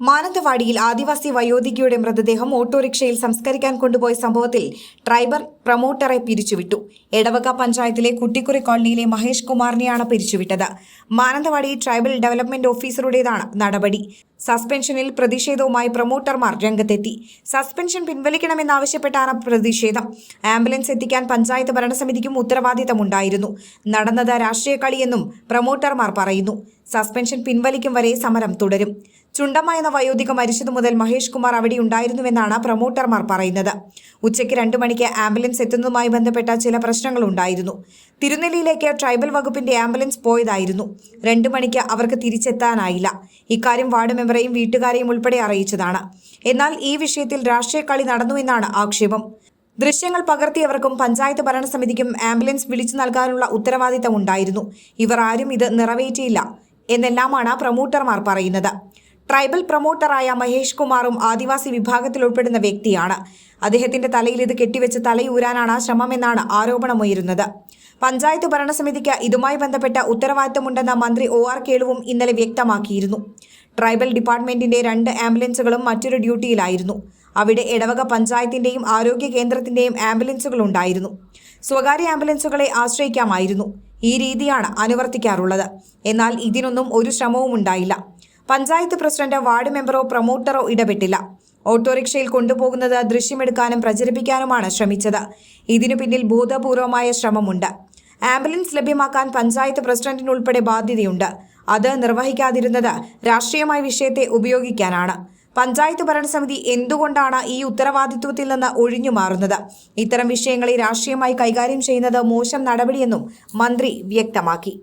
മാനന്തവാടിയിൽ ആദിവാസി വയോധികയുടെ മൃതദേഹം ഓട്ടോറിക്ഷയിൽ സംസ്കരിക്കാൻ കൊണ്ടുപോയ സംഭവത്തിൽ ട്രൈബൽ പ്രമോട്ടറെ പിരിച്ചുവിട്ടു. എടവക പഞ്ചായത്തിലെ കുട്ടിക്കുറി കോളനിയിലെ മഹേഷ് കുമാറിനെയാണ് പിരിച്ചുവിട്ടത്. മാനന്തവാടി ട്രൈബൽ ഡെവലപ്മെന്റ് ഓഫീസറുടേതാണ് നടപടി. സസ്പെൻഷനിൽ പ്രതിഷേധവുമായി പ്രമോട്ടർമാർ രംഗത്തെത്തി. സസ്പെൻഷൻ പിൻവലിക്കണമെന്നാവശ്യപ്പെട്ടാണ് പ്രതിഷേധം. ആംബുലൻസ് എത്തിക്കാൻ പഞ്ചായത്ത് ഭരണസമിതിക്കും ഉത്തരവാദിത്തമുണ്ടായിരുന്നു. നടന്നത് രാഷ്ട്രീയ കളിയെന്നും പ്രമോട്ടർമാർ പറയുന്നു. സസ്പെൻഷൻ പിൻവലിക്കും വരെ സമരം തുടരും. ചുണ്ടമ്മ എന്ന വയോധിക മരിച്ചതു മുതൽ മഹേഷ് കുമാർ അവിടെ ഉണ്ടായിരുന്നുവെന്നാണ് പ്രമോട്ടർമാർ പറയുന്നത്. ഉച്ചയ്ക്ക് രണ്ടു മണിക്ക് ആംബുലൻസ് എത്തുന്നതുമായി ബന്ധപ്പെട്ട ചില പ്രശ്നങ്ങൾ ഉണ്ടായിരുന്നു തിരുനെല്ലിയിലേക്ക് ട്രൈബൽ വകുപ്പിന്റെ ആംബുലൻസ് പോയതായിരുന്നു. രണ്ടു മണിക്ക് അവർക്ക് തിരിച്ചെത്താനായില്ല. ഇക്കാര്യം വാർഡ് മെമ്പറെയും വീട്ടുകാരെയും ഉൾപ്പെടെ അറിയിച്ചതാണ്. എന്നാൽ ഈ വിഷയത്തിൽ രാഷ്ട്രീയ കളി നടന്നുവെന്നാണ് ആക്ഷേപം. ദൃശ്യങ്ങൾ പകർത്തിയവർക്കും പഞ്ചായത്ത് ഭരണസമിതിക്കും ആംബുലൻസ് വിളിച്ചു നൽകാനുള്ള ഉത്തരവാദിത്തം ഉണ്ടായിരുന്നു. ഇവർ ആരും ഇത് നിറവേറ്റിയില്ല എന്നെല്ലാമാണ് പ്രമോട്ടർമാർ പറയുന്നത്. ട്രൈബൽ പ്രൊമോട്ടറായ മഹേഷ് കുമാറും ആദിവാസി വിഭാഗത്തിൽ ഉൾപ്പെടുന്ന വ്യക്തിയാണ്. അദ്ദേഹത്തിന്റെ തലയിൽ ഇത് കെട്ടിവെച്ച് തലയൂരാനാണ് ശ്രമമെന്നാണ് ആരോപണമുയരുന്നത്. പഞ്ചായത്ത് ഭരണസമിതിക്ക് ഇതുമായി ബന്ധപ്പെട്ട ഉത്തരവാദിത്തമുണ്ടെന്ന മന്ത്രി ഒ ആർ കേളുവും ഇന്നലെ വ്യക്തമാക്കിയിരുന്നു. ട്രൈബൽ ഡിപ്പാർട്ട്മെന്റിന്റെ രണ്ട് ആംബുലൻസുകളും മറ്റൊരു ഡ്യൂട്ടിയിലായിരുന്നു. അവിടെ ഇടവക പഞ്ചായത്തിന്റെയും ആരോഗ്യ കേന്ദ്രത്തിന്റെയും ആംബുലൻസുകൾ ഉണ്ടായിരുന്നു. സ്വകാര്യ ആംബുലൻസുകളെ ആശ്രയിക്കാമായിരുന്നു. ഈ രീതിയാണ് അനുവർത്തിക്കാറുള്ളത്. എന്നാൽ ഇതിനൊന്നും ഒരു ശ്രമവും ഉണ്ടായില്ല. പഞ്ചായത്ത് പ്രസിഡന്റ് വാർഡ് മെമ്പറോ പ്രൊമോട്ടറോ ഇടപെട്ടില്ല. ഓട്ടോറിക്ഷയിൽ കൊണ്ടുപോകുന്നത് ദൃശ്യമെടുക്കാനും പ്രചരിപ്പിക്കാനുമാണ് ശ്രമിച്ചത്. ഇതിനു പിന്നിൽ ബോധപൂർവമായ ശ്രമമുണ്ട്. ആംബുലൻസ് ലഭ്യമാക്കാൻ പഞ്ചായത്ത് പ്രസിഡന്റിനുൾപ്പെടെ ബാധ്യതയുണ്ട്. അത് നിർവഹിക്കാതിരുന്നത് രാഷ്ട്രീയമായ വിഷയത്തെ ഉപയോഗിക്കാനാണ്. പഞ്ചായത്ത് ഭരണസമിതി എന്തുകൊണ്ടാണ് ഈ ഉത്തരവാദിത്വത്തിൽ നിന്ന് ഒഴിഞ്ഞു മാറുന്നത്? ഇത്തരം വിഷയങ്ങളെ രാഷ്ട്രീയമായി കൈകാര്യം ചെയ്യുന്നത് മോശം നടപടിയെന്നും മന്ത്രി വ്യക്തമാക്കി.